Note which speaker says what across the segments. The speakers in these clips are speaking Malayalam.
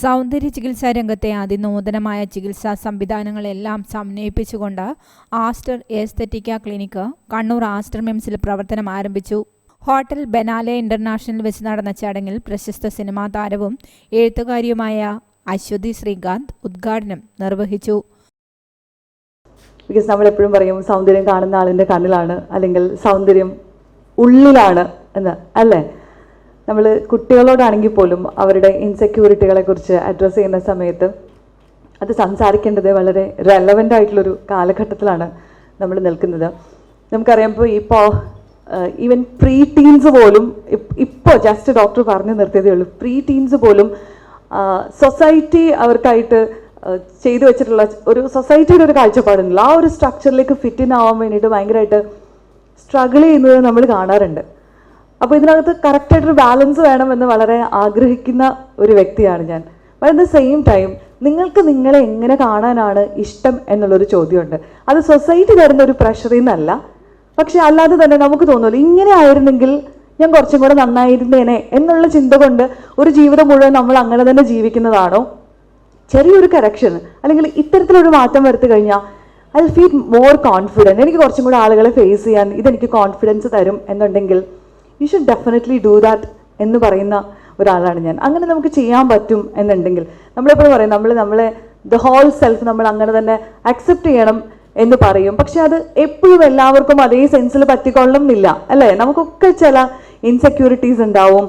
Speaker 1: സൗന്ദര്യ ചികിത്സാ രംഗത്തെ അതിനൂതനമായ ചികിത്സാ സംവിധാനങ്ങളെല്ലാം സമന്വയിപ്പിച്ചുകൊണ്ട് Aster Esthetica clinic Kannur Aster മിംസിൽ പ്രവർത്തനം ആരംഭിച്ചു. ഹോട്ടൽ ബെനാലെ ഇന്റർനാഷണൽ വെച്ച് നടന്ന ചടങ്ങിൽ പ്രശസ്ത സിനിമാ താരവും എഴുത്തുകാരിയുമായ അശ്വതി ശ്രീകാന്ത് ഉദ്ഘാടനം നിർവഹിച്ചു.
Speaker 2: ബിക്കോസ് നമ്മൾ എപ്പോഴും പറയും സൗന്ദര്യം കാണുന്ന ആളിന്റെ കണ്ണിലാണ് അല്ലെങ്കിൽ സൗന്ദര്യം ഉള്ളിലാണ് എന്ന് അല്ലേ? നമ്മൾ കുട്ടികളോടാണെങ്കിൽ പോലും അവരുടെ ഇൻസെക്യൂരിറ്റികളെ കുറിച്ച് അഡ്രസ്സ് ചെയ്യുന്ന സമയത്ത് അത് സംസാരിക്കേണ്ടത് വളരെ റെലവന്റ് ആയിട്ടുള്ളൊരു കാലഘട്ടത്തിലാണ് നമ്മൾ നിൽക്കുന്നത്. നമുക്കറിയാം ഇപ്പോൾ ഇപ്പോൾ ഈവൻ പ്രീ ടീൻസ് പോലും ഇപ്പോൾ ജസ്റ്റ് ഡോക്ടർ പറഞ്ഞു നിർത്തിയതേ ഉള്ളൂ. പ്രീ ടീൻസ് പോലും സൊസൈറ്റി അവർക്കായിട്ട് ചെയ്തു വെച്ചിട്ടുള്ള ഒരു സൊസൈറ്റിയുടെ ഒരു കാഴ്ചപ്പാടുണ്ടല്ലോ. ആ ഒരു സ്ട്രക്ചറിലേക്ക് ഫിറ്റ് ആവാൻ വേണ്ടിയിട്ട് ഭയങ്കരമായിട്ട് സ്ട്രഗിൾ ചെയ്യുന്നത് നമ്മൾ കാണാറുണ്ട്. അപ്പോൾ ഇതിനകത്ത് കറക്റ്റായിട്ടൊരു ബാലൻസ് വേണമെന്ന് വളരെ ആഗ്രഹിക്കുന്ന ഒരു വ്യക്തിയാണ് ഞാൻ. അറ്റ് ദ സെയിം ടൈം നിങ്ങൾക്ക് നിങ്ങളെ എങ്ങനെ കാണാനാണ് ഇഷ്ടം എന്നുള്ളൊരു ചോദ്യമുണ്ട്. അത് സൊസൈറ്റി തരുന്ന ഒരു പ്രഷറിൽ നിന്നല്ല. പക്ഷെ അല്ലാതെ തന്നെ നമുക്ക് തോന്നുമല്ലോ ഇങ്ങനെ ആയിരുന്നെങ്കിൽ ഞാൻ കുറച്ചും കൂടെ നന്നായിരുന്നേനെ എന്നുള്ള ചിന്ത കൊണ്ട് ഒരു ജീവിതം മുഴുവൻ നമ്മൾ അങ്ങനെ തന്നെ ജീവിക്കുന്നതാണോ? ചെറിയൊരു കറക്ഷൻ അല്ലെങ്കിൽ ഇത്തരത്തിലൊരു മാറ്റം വരുത്തി കഴിഞ്ഞാൽ ഐ ഫീൽ മോർ കോൺഫിഡന്റ് എനിക്ക് കുറച്ചും കൂടെ ആളുകളെ ഫേസ് ചെയ്യാൻ ഇതെനിക്ക് കോൺഫിഡൻസ് തരും എന്നുണ്ടെങ്കിൽ you should definitely do that എന്ന് പറയുന്ന ഒരാളാണ് ഞാൻ. അങ്ങനെ നമുക്ക് ചെയ്യാൻ പറ്റും എന്നുണ്ടെങ്കിൽ നമ്മളെപ്പോഴും പറയും നമ്മൾ നമ്മളെ ദ ഹോൾ സെൽഫ് നമ്മൾ അങ്ങനെ തന്നെ അക്സെപ്റ്റ് ചെയ്യണം എന്ന് പറയും. പക്ഷെ അത് എപ്പോഴും എല്ലാവർക്കും അതേ സെൻസിൽ പറ്റിക്കൊള്ളണം എന്നില്ല അല്ലേ? നമുക്കൊക്കെ ചില ഇൻസെക്യൂരിറ്റീസ് ഉണ്ടാവും.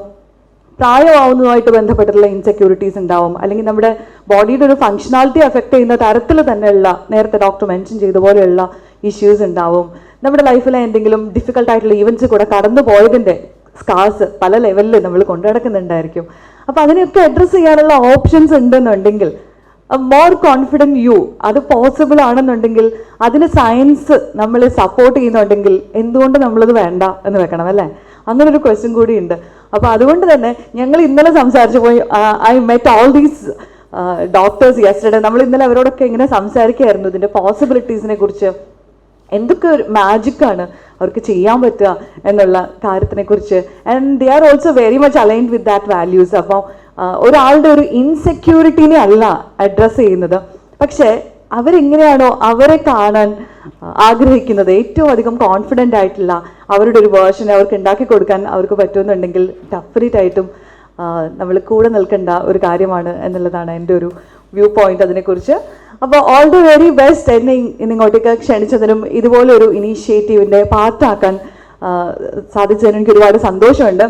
Speaker 2: പ്രായമാവുന്നതുമായിട്ട് ബന്ധപ്പെട്ടിട്ടുള്ള ഇൻസെക്യൂരിറ്റീസ് ഉണ്ടാവും. അല്ലെങ്കിൽ നമ്മുടെ ബോഡിയുടെ ഒരു ഫങ്ഷണാലിറ്റി എഫക്ട് ചെയ്യുന്ന തരത്തിൽ തന്നെയുള്ള നേരത്തെ ഡോക്ടർ മെൻഷൻ ചെയ്ത പോലെയുള്ള ഇഷ്യൂസ് ഉണ്ടാവും. നമ്മുടെ ലൈഫിലെ എന്തെങ്കിലും ഡിഫിക്കൽട്ട് ആയിട്ടുള്ള കൂടെ കടന്നു പോയതിന്റെ സ്കാർസ് പല ലെവലിൽ നമ്മൾ കൊണ്ടു നടക്കുന്നുണ്ടായിരിക്കും. അപ്പോൾ അതിനെയൊക്കെ അഡ്രസ്സ് ചെയ്യാനുള്ള ഓപ്ഷൻസ് ഉണ്ടെന്നുണ്ടെങ്കിൽ മോർ കോൺഫിഡന്റ് യു അത് പോസിബിൾ ആണെന്നുണ്ടെങ്കിൽ അതിന് സയൻസ് നമ്മൾ സപ്പോർട്ട് ചെയ്യുന്നുണ്ടെങ്കിൽ എന്തുകൊണ്ട് നമ്മളത് വേണ്ട എന്ന് വെക്കണം അല്ലേ? അങ്ങനെ ഒരു ക്വസ്റ്റ്യൻ കൂടി ഉണ്ട്. അപ്പോൾ അതുകൊണ്ട് തന്നെ ഞങ്ങൾ ഇന്നലെ സംസാരിച്ചു പോയി I met all these doctors yesterday നമ്മൾ ഇന്നലെ അവരോടൊക്കെ ഇങ്ങനെ സംസാരിക്കുകയായിരുന്നു ഇതിന്റെ പോസിബിലിറ്റീസിനെ കുറിച്ച്. എന്തൊക്കെ ഒരു മാജിക്കാണ് അവർക്ക് ചെയ്യാൻ പറ്റുക എന്നുള്ള കാര്യത്തിനെ കുറിച്ച് and they are also very much aligned with that values അപ്പോൾ ഒരാളുടെ ഒരു ഇൻസെക്യൂരിറ്റിനെ അല്ല അഡ്രസ്സ് ചെയ്യുന്നത്. പക്ഷേ അവരെങ്ങനെയാണോ അവരെ കാണാൻ ആഗ്രഹിക്കുന്നത്? ഏറ്റവും അധികം കോൺഫിഡന്റ് ആയിട്ടുള്ള അവരുടെ ഒരു വേർഷൻ അവർക്ക് ഉണ്ടാക്കി കൊടുക്കാൻ അവർക്ക് പറ്റുമെന്നുണ്ടെങ്കിൽ ഡെഫിനറ്റ് ആയിട്ടും നമ്മൾ കൂടെ നിൽക്കേണ്ട ഒരു കാര്യമാണ് എന്നുള്ളതാണ് എന്റെ ഒരു വ്യൂ പോയിന്റ് അതിനെക്കുറിച്ച്. അപ്പോൾ ഓൾ ദി വെരി ബെസ്റ്റ് എന്നെ നിങ്ങോട്ടേക്ക് ക്ഷണിച്ചതിനും ഇതുപോലൊരു ഇനീഷ്യേറ്റീവിന്റെ പാർട്ടാക്കാൻ സാധിച്ചതിനും എനിക്ക് ഒരുപാട് സന്തോഷമുണ്ട്.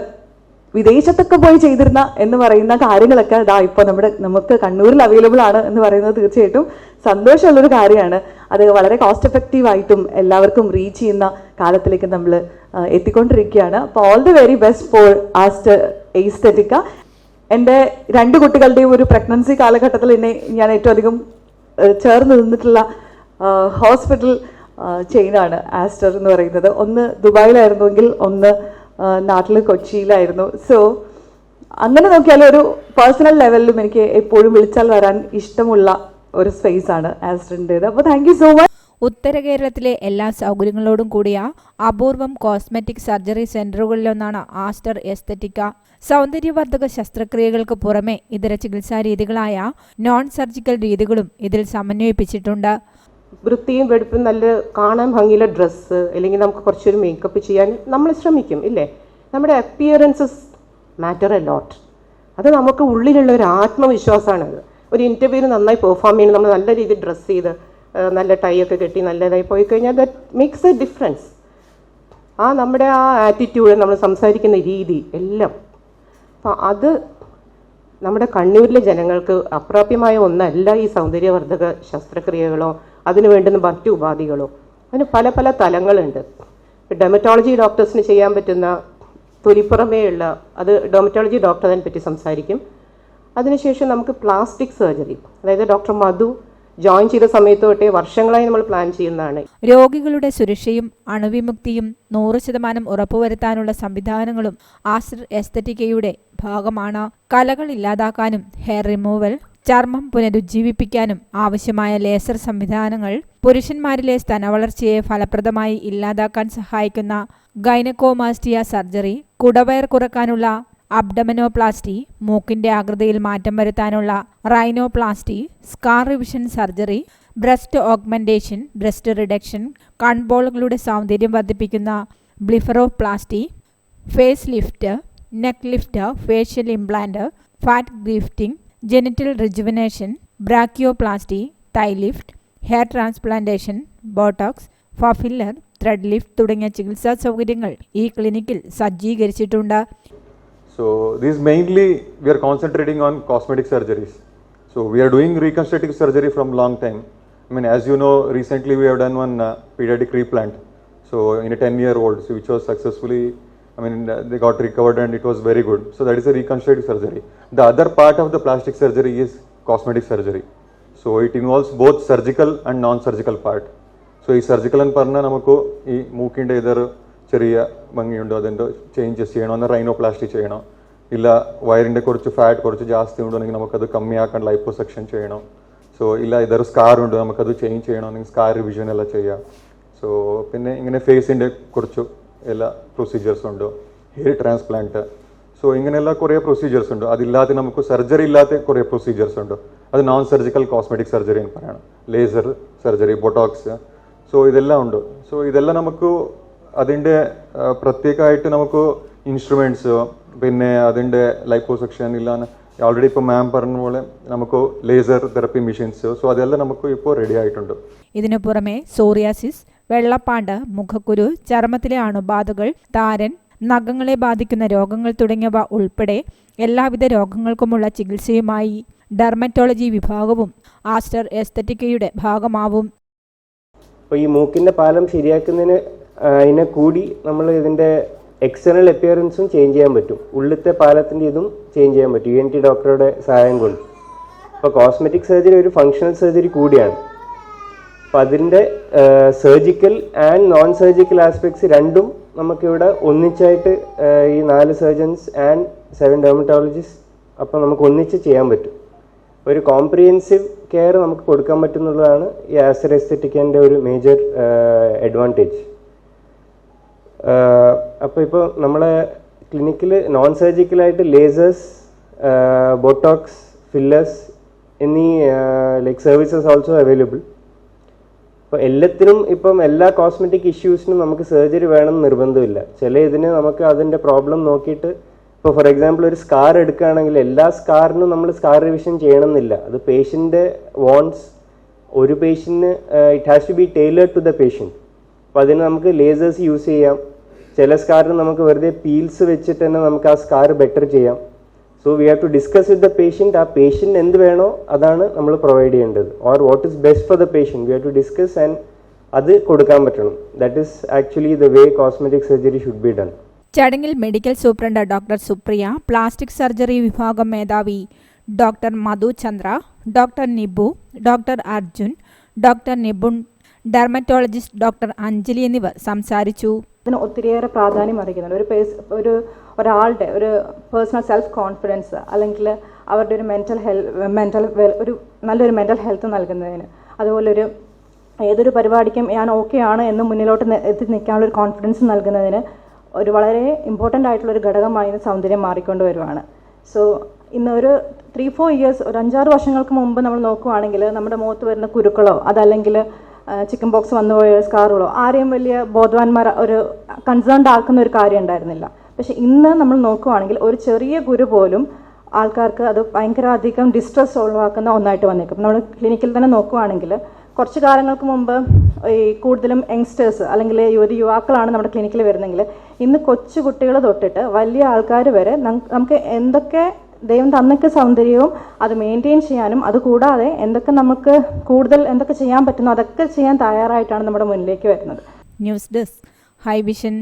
Speaker 2: വിദേശത്തൊക്കെ പോയി ചെയ്തിരുന്ന എന്ന് പറയുന്ന കാര്യങ്ങളൊക്കെ ഇതാ ഇപ്പോൾ നമ്മുടെ നമുക്ക് കണ്ണൂരിൽ അവൈലബിൾ ആണ് എന്ന് പറയുന്നത് തീർച്ചയായിട്ടും സന്തോഷമുള്ളൊരു കാര്യമാണ്. അത് വളരെ കോസ്റ്റ് എഫക്റ്റീവ് ആയിട്ടും എല്ലാവർക്കും റീച്ച് ചെയ്യുന്ന കാലത്തിലേക്ക് നമ്മൾ എത്തിക്കൊണ്ടിരിക്കുകയാണ്. അപ്പോൾ all the very best for Aster Esthetica എന്റെ രണ്ട് കുട്ടികളുടെയും ഒരു പ്രഗ്നൻസി കാലഘട്ടത്തിൽ എന്നെ ഞാൻ ഏറ്റവും അധികം ചേർന്ന് നിന്നിട്ടുള്ള ഹോസ്പിറ്റൽ ചെയിനാണ് ആസ്റ്റർ എന്ന് പറയുന്നത്. ഒന്ന് ദുബായിലായിരുന്നുവെങ്കിൽ ഒന്ന് നാട്ടിൽ കൊച്ചിയിലായിരുന്നു. സോ അങ്ങനെ നോക്കിയാൽ ഒരു പേഴ്സണൽ ലെവലിലും എനിക്ക് എപ്പോഴും വിളിച്ചാൽ വരാൻ ഇഷ്ടമുള്ള ഒരു സ്പേസ് ആണ് ആസ്റ്ററിന്റേത്. അപ്പോൾ താങ്ക് യു സോ മച്ച്
Speaker 1: ഉത്തര കേരളത്തിലെ എല്ലാ സൗകര്യങ്ങളോടും കൂടിയ അപൂർവം കോസ്മെറ്റിക് സർജറി സെന്ററുകളിലൊന്നാണ് ആസ്റ്റർ എസ്തെറ്റിക്ക. സൗന്ദര്യവർദ്ധക ശസ്ത്രക്രിയകൾക്ക് പുറമെ ഇതര ചികിത്സാ രീതികളായ നോൺ സർജിക്കൽ രീതികളും ഇതിൽ സമന്വയിപ്പിച്ചിട്ടുണ്ട്.
Speaker 3: വൃത്തിയും വെടുപ്പും നല്ല കാണാൻ ഭംഗിയുള്ള ഡ്രസ്സ് അല്ലെങ്കിൽ നമുക്ക് കുറച്ചൊരു മേക്കപ്പ് ചെയ്യാൻ നമ്മൾ ശ്രമിക്കും ഇല്ലേ? നമ്മുടെ അപ്പിയറൻസസ് മാറ്റർ എ ലോട്ട് അത് നമുക്ക് ഉള്ളിലുള്ള ഒരു ആത്മവിശ്വാസമാണത്. ഒരു ഇന്റർവ്യൂവിന് നന്നായി പെർഫോം ചെയ്യുന്നത് നമ്മൾ നല്ല രീതിയിൽ ഡ്രസ്സ് ചെയ്ത് നല്ല ടൈ ഒക്കെ കെട്ടി നല്ലതായി പോയി കഴിഞ്ഞാൽ ദറ്റ് മേക്സ് എ ഡിഫറൻസ് ആ നമ്മുടെ ആ ആറ്റിറ്റ്യൂഡ് നമ്മൾ സംസാരിക്കുന്ന രീതി എല്ലാം. അപ്പം അത് നമ്മുടെ കണ്ണൂരിലെ ജനങ്ങൾക്ക് അപ്രാപ്യമായ ഒന്നല്ല ഈ സൗന്ദര്യവർദ്ധക ശസ്ത്രക്രിയകളോ അതിന് വേണ്ടുന്ന മറ്റു ഉപാധികളോ. അതിന് പല പല തലങ്ങളുണ്ട്. ഡെമറ്റോളജി ഡോക്ടേഴ്സിന് ചെയ്യാൻ പറ്റുന്ന തൊലിപ്പുറമേയുള്ള അത് ഡെമറ്റോളജി ഡോക്ടറിനെ പറ്റി സംസാരിക്കും. അതിനുശേഷം നമുക്ക് പ്ലാസ്റ്റിക് സർജറി അതായത് ഡോക്ടർ മധു ജോയിൻ ചെയ്ത സമയത്ത് തൊട്ടേ വർഷങ്ങളായി നമ്മൾ പ്ലാൻ ചെയ്യുന്നതാണ്.
Speaker 1: രോഗികളുടെ സുരക്ഷയും അണുവിമുക്തിയും നൂറ് ശതമാനം ഉറപ്പുവരുത്താനുള്ള സംവിധാനങ്ങളും ആസ്റ്റർ എസ്തറ്റിക്കയുടെ ഭാഗമാണ്. കലകൾ ഇല്ലാതാക്കാനും ഹെയർ റിമൂവൽ ചർമ്മം പുനരുജ്ജീവിപ്പിക്കാനും ആവശ്യമായ ലേസർ സംവിധാനങ്ങൾ പുരുഷന്മാരിലെ സ്തനവളർച്ചയെ ഫലപ്രദമായി ഇല്ലാതാക്കാൻ സഹായിക്കുന്ന ഗൈനക്കോമാസ്റ്റിയ സർജറി കുടവയർ കുറക്കാനുള്ള അബ്ഡമനോപ്ലാസ്റ്റി മൂക്കിന്റെ ആകൃതിയിൽ മാറ്റം വരുത്താനുള്ള rhinoplasty scar revision surgery breast augmentation breast reduction കൺബോളുകളുടെ സൗന്ദര്യം വർദ്ധിപ്പിക്കുന്ന blepharoplasty face lift neck lift facial implant fat grafting genital rejuvenation brachioplasty thigh lift hair transplantation Botox filler thread lift തുടങ്ങിയ ചികിത്സാ സൗകര്യങ്ങൾ ഈ ക്ലിനിക്കിൽ സജ്ജീകരിച്ചിട്ടുണ്ട്.
Speaker 4: So these mainly we are concentrating on cosmetic surgeries. So we are doing reconstructive surgery from long time. I mean, as you know, recently we have done one uh, pediatric replant. So in a 10-year-old, so which was successfully, I mean, uh, they got recovered and it was very good. So that is a reconstructive surgery. The other part of the plastic surgery is cosmetic surgery. So it involves both surgical and non-surgical part. So ಈ ಸರ್ಜಿಕಲ್ ಅನ್ನು ಪರ್ನ we ಈ ಮೂಕಿಂಡ ಇದರ ചെറിയ ഭംഗിയുണ്ടോ? അതിന്റെ ചേഞ്ചസ് ചെയ്യണോ? എന്നാൽ റൈനോപ്ലാസ്റ്റി ചെയ്യണോ? ഇല്ല വയറിന്റെ കുറച്ച് ഫാറ്റ് കുറച്ച് ജാസ്തി ഉണ്ടെങ്കിൽ നമുക്കത് കമ്മിയാക്കാൻ ലൈപ്പോസെക്ഷൻ ചെയ്യണം. സോ ഇല്ല ഇതൊരു സ്കാർ ഉണ്ട് നമുക്കത് ചേഞ്ച് ചെയ്യണമെങ്കിൽ സ്കാർ റിവിഷൻ എല്ലാം ചെയ്യാം. സോ പിന്നെ ഇങ്ങനെ ഫേസിന്റെ കുറച്ച് എല്ലാ പ്രൊസീജിയേഴ്സ് ഉണ്ട്. ഹെയർ ട്രാൻസ്പ്ലാന്റ് സോ ഇങ്ങനെയുള്ള കുറേ പ്രൊസീജിയേഴ്സ് ഉണ്ട്. അതില്ലാതെ നമുക്ക് സർജറി ഇല്ലാത്ത കുറേ പ്രൊസീജിയേഴ്സ് ഉണ്ട്. അത് നോൺ സർജിക്കൽ കോസ്മെറ്റിക് സർജറി എന്ന് പറയണം. ലേസർ സർജറി ബൊട്ടോക്സ് സോ ഇതെല്ലാം ഉണ്ട്. സോ ഇതെല്ലാം നമുക്ക് അതിന്റെ പ്രത്യേകമായിട്ട് നമുക്ക് ഇൻസ്ട്രുമെന്റ്സ് പിന്നെ അതിന്റെ ലൈപ്പോസെക്ഷൻ ഇല്ലാന്ന് ഓൾറെഡി ഇപ്പോൾ മാം പറഞ്ഞ പോലെ നമുക്ക് ലേസർ തെറപ്പി മെഷീൻസ് സോ അതെല്ലാം നമുക്ക് ഇപ്പോൾ റെഡി ആയിട്ടുണ്ട്.
Speaker 1: ഇതിനു പുറമെ സോറിയാസിസ് വെള്ളപ്പാണ്ട് മുഖക്കുരു ചർമ്മത്തിലെ അണുബാധകൾ താരൻ നഖങ്ങളെ ബാധിക്കുന്ന രോഗങ്ങൾ തുടങ്ങിയവ ഉൾപ്പെടെ എല്ലാവിധ രോഗങ്ങൾക്കുമുള്ള ചികിത്സയുമായി ഡെർമറ്റോളജി വിഭാഗവും ആസ്റ്റർ എസ്തറ്റിക്കയുടെ ഭാഗമാവും.
Speaker 5: അപ്പോൾ ഈ മൂക്കിന്റെ പാലം ശരിയാക്കുന്നതിന് അതിനെ കൂടി നമ്മൾ ഇതിന്റെ എക്സ്റ്റേണൽ അപ്പിയറൻസും ചേഞ്ച് ചെയ്യാൻ പറ്റും. ഉള്ളിലത്തെ പാലത്തിന്റെ ഇതും ചേഞ്ച് ചെയ്യാൻ പറ്റും. യു എൻ ടി ഡോക്ടറുടെ സഹായം കൊണ്ട്. അപ്പോൾ കോസ്മെറ്റിക് സർജറി ഒരു ഫങ്ഷണൽ സർജറി കൂടിയാണ്. അപ്പോൾ അതിന്റെ surgical and non surgical aspects രണ്ടും നമുക്കിവിടെ ഒന്നിച്ചായിട്ട് ഈ നാല് സർജൻസ് ആൻഡ് സെവൻ ഡെർമറ്റോളജിസ്റ്റ് അപ്പോൾ നമുക്ക് ഒന്നിച്ച് ചെയ്യാൻ പറ്റും. ഒരു കോംപ്രിഹെൻസീവ് കെയർ നമുക്ക് കൊടുക്കാൻ പറ്റുന്നുള്ളതാണ് ഈ ആസ്റ്റർ എസ്തെറ്റിക്കിന്റെ ഒരു മേജർ അഡ്വാന്റേജ് അപ്പോൾ ഇപ്പോൾ നമ്മളെ ക്ലിനിക്കിൽ നോൺ സർജിക്കലായിട്ട് ലേസേഴ്സ് ബോട്ടോക്സ് ഫില്ലേഴ്സ് എന്നീ ലൈക്ക് സർവീസസ് ഓൾസോ അവൈലബിൾ അപ്പോൾ എല്ലാത്തിനും ഇപ്പം എല്ലാ കോസ്മെറ്റിക് ഇഷ്യൂസിനും നമുക്ക് സർജറി വേണമെന്ന് നിർബന്ധമില്ല. ചില ഇതിന് നമുക്ക് അതിന്റെ പ്രോബ്ലം നോക്കിയിട്ട് ഇപ്പോൾ ഫോർ എക്സാമ്പിൾ ഒരു സ്കാർ എടുക്കുകയാണെങ്കിൽ എല്ലാ സ്കാറിനും നമ്മൾ സ്കാർ റിവിഷൻ ചെയ്യണമെന്നില്ല. അത് പേഷ്യന്റെ വോൺസ് ഒരു പേഷ്യന്റിന് it has to be tailored to the patient അപ്പോൾ അതിന് നമുക്ക് ലേസേഴ്സ് യൂസ് ചെയ്യാം. ചില സ്കാറിന് നമുക്ക് വെറുതെ പീൽസ് വെച്ചിട്ട് തന്നെ നമുക്ക് ആ സ്കാർ ബെറ്റർ ചെയ്യാം. So we have to discuss with the patient ആ പേഷ്യന്റ് എന്ത് വേണോ അതാണ് നമ്മൾ പ്രൊവൈഡ് ചെയ്യേണ്ടത്. Or what is best for the patient we have to discuss and അത് കൊടുക്കാൻ പറ്റണം. That is actually the way cosmetic surgery should be done
Speaker 1: ചടങ്ങിൽ medical superintendent doctor Supriya plastic surgery വിഭാഗം മേധാവി doctor Madhu Chandra doctor Nibu doctor Arjun doctor Nibun dermatologist doctor Anjali എന്നിവർ സംസാരിച്ചു.
Speaker 6: ഇതിന് ഒത്തിരിയേറെ പ്രാധാന്യം അറിയിക്കുന്നുണ്ട് ഒരു പേഴ്സ് ഒരു ഒരാളുടെ ഒരു പേഴ്സണൽ സെൽഫ് കോൺഫിഡൻസ് അല്ലെങ്കിൽ അവരുടെ ഒരു മെന്റൽ ഹെൽ മെന്റൽ ഒരു നല്ലൊരു മെന്റൽ ഹെൽത്ത് നൽകുന്നതിന്. അതുപോലെ ഒരു ഏതൊരു പരിപാടിക്കും ഞാൻ ഓക്കെ ആണ് എന്ന് മുന്നിലോട്ട് എത്തി നിൽക്കാനുള്ള ഒരു കോൺഫിഡൻസ് നൽകുന്നതിന് ഒരു വളരെ ഇമ്പോർട്ടന്റ് ആയിട്ടുള്ള ഒരു ഘടകമായി സൗന്ദര്യം മാറിക്കൊണ്ട് വരുവാണ്. സോ ഇന്ന് ഒരു ത്രീ ഫോർ ഇയേഴ്സ് ഒരു അഞ്ചാറ് വർഷങ്ങൾക്ക് മുമ്പ് നമ്മൾ നോക്കുവാണെങ്കിൽ നമ്മുടെ മുഖത്ത് വരുന്ന കുരുക്കളോ അതല്ലെങ്കിൽ ചിക്കൻ ബോക്സ് വന്നു പോയ സ്കാറുകളോ ആരെയും വലിയ ബോധവാന്മാർ ഒരു കൺസേൺഡ് ആക്കുന്ന ഒരു കാര്യം ഉണ്ടായിരുന്നില്ല. പക്ഷെ ഇന്ന് നമ്മൾ നോക്കുവാണെങ്കിൽ ഒരു ചെറിയ കുരു പോലും ആൾക്കാർക്ക് അത് ഭയങ്കര അധികം ഡിസ്ട്രെസ് ഒഴിവാക്കുന്ന ഒന്നായിട്ട് വന്നേക്കും. നമ്മൾ ക്ലിനിക്കിൽ തന്നെ നോക്കുവാണെങ്കിൽ കുറച്ച് കാലങ്ങൾക്ക് മുമ്പ് ഈ കൂടുതലും യങ്സ്റ്റേഴ്സ് അല്ലെങ്കിൽ യുവതി യുവാക്കളാണ് നമ്മുടെ ക്ലിനിക്കിൽ വരുന്നെങ്കിൽ ഇന്ന് കൊച്ചു കുട്ടികൾ തൊട്ടിട്ട് വലിയ ആൾക്കാർ വരെ നമുക്ക് എന്തൊക്കെ ദൈവം തന്നൊക്കെ സൗന്ദര്യവും അത് മെയിന്റെയിൻ ചെയ്യാനും അതുകൂടാതെ എന്തൊക്കെ നമുക്ക് കൂടുതൽ എന്തൊക്കെ ചെയ്യാൻ പറ്റുന്നോ അതൊക്കെ ചെയ്യാൻ തയ്യാറായിട്ടാണ് നമ്മുടെ മുന്നിലേക്ക് വരുന്നത്.
Speaker 1: News desk high vision.